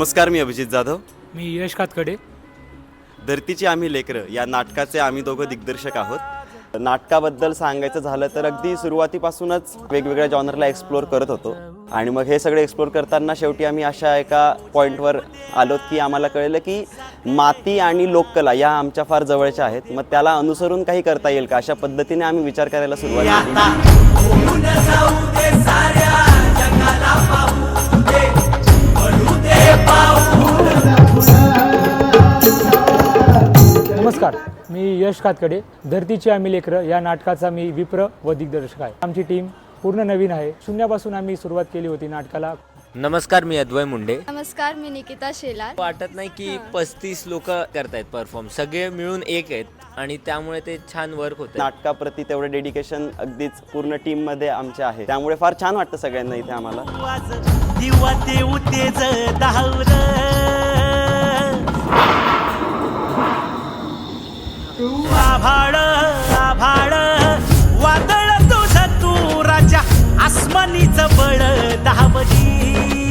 नमस्कार मी अभिजित जाधव. मी यश कातकडे. धरतीची आम्ही लेकरं या नाटकाचे आम्ही दोघं दिग्दर्शक आहोत. नाटकाबद्दल सांगायचं झालं तर अगदी सुरुवातीपासूनच वेगवेगळ्या जॉनरला एक्सप्लोर करत होतो. आणि मग हे सगळे एक्सप्लोर करताना शेवटी आम्ही अशा एका पॉईंटवर आलो की आम्हाला कळलं की माती आणि लोककला या आमच्या फार जवळच्या आहेत. मग त्याला अनुसरून काही करता येईल का? अशा पद्धतीने आम्ही विचार करायला सुरुवात केली. नमस्कार मी यश कातकडे धरतीची आम्ही लेकरं या नाटकाचा मी विप्र व दिग्दर्शक आहे. आमची टीम पूर्ण नवीन आहे. शून्यापासून आम्ही सुरुवात केली होती नाटकाला. नमस्कार मी अद्वय मुंडे. नमस्कार मी निकिता शेलार. वाटत नाही की पस्तीस लोक करतायत परफॉर्म सगळे मिळून एक आहेत आणि त्यामुळे ते छान वर्क होत नाटकाप्रती तेवढं डेडिकेशन अगदीच पूर्ण टीममध्ये आमच्या आहे. त्यामुळे फार छान वाटतं सगळ्यांना इथे आम्हाला. आभाळ आभाळ. वादळ तुझ तू राजा आसमानीच बळ दहावली